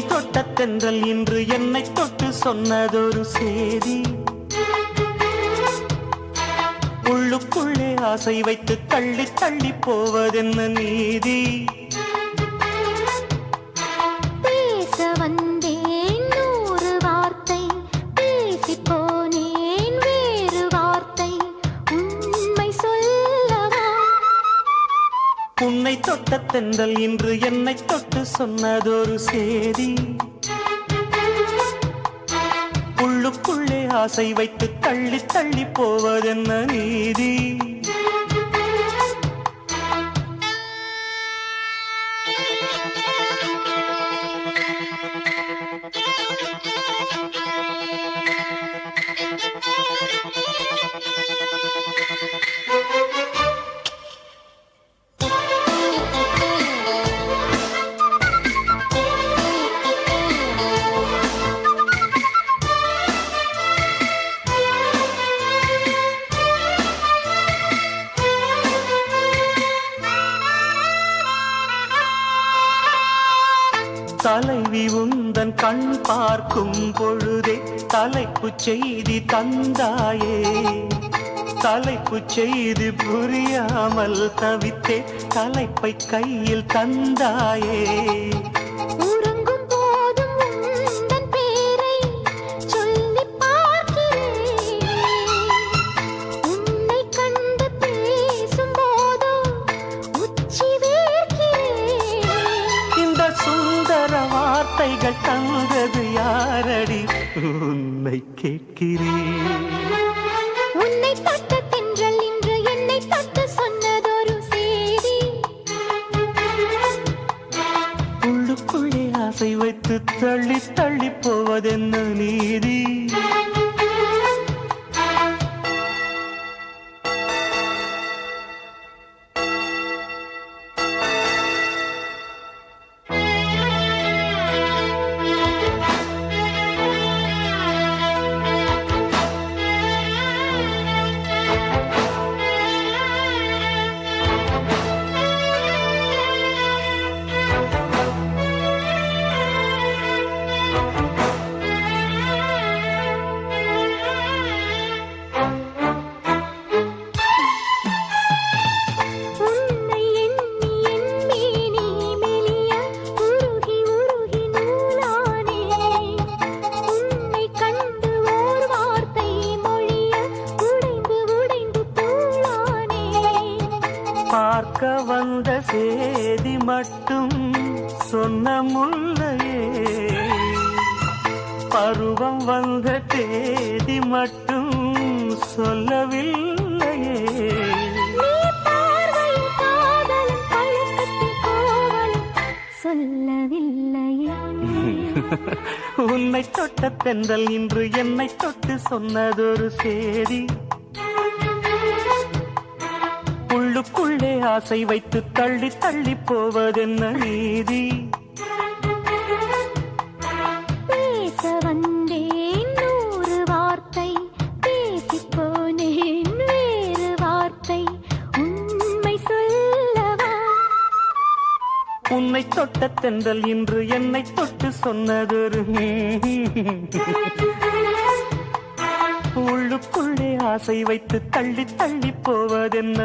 தொட்ட தென்றல் இன்று என்னை தொட்டு சொன்னதொரு சேதி உள்ளுக்குள்ளே ஆசை வைத்து தள்ளி தள்ளி போவதென்ன நீதி? தென்றல் இன்று என்னை தொட்டு சொன்னதொரு சேதி உள்ளுக்குள்ளே ஆசை வைத்து தள்ளி தள்ளி போவதென்ன நீதி? தலைவி உந்தன் கண் பார்க்கும் பொழுதே தலைப்பு செய்தி தந்தாயே. தலைப்பு செய்தி புரியாமல் தவித்தே தலைப்பை கையில் தந்தாயே. வார்த்தைகள் தந்தது யாரடி? உன்னை கேட்கிறேன். உன்னை தொட்ட தென்றல் இன்று என்னை தொட்டு சொன்னதொரு செய்தி. உள்ளுக்குள்ளே ஆசை வைத்து தள்ளி தள்ளி போவதென்ன நீதி? பார்க்க வந்த சேதி மட்டும் சொன்ன முல்லையே. பருவம் வந்த தேதி மட்டும் சொல்லவில்லையே. சொல்லவில்லையே. உன்னை தொட்ட தென்றல் இன்று என்னை தொட்டு சொன்னதொரு சேதி. உள்ளுக்குள்ளே ஆசை வைத்து தள்ளி தள்ளி போவதென்ன நீதி? தொட்ட தென்றல் இன்று என்னை தொட்டு சொன்னதொரு உள்ளுக்குள்ளே ஆசை வைத்து தள்ளி தள்ளி போவதென்ன?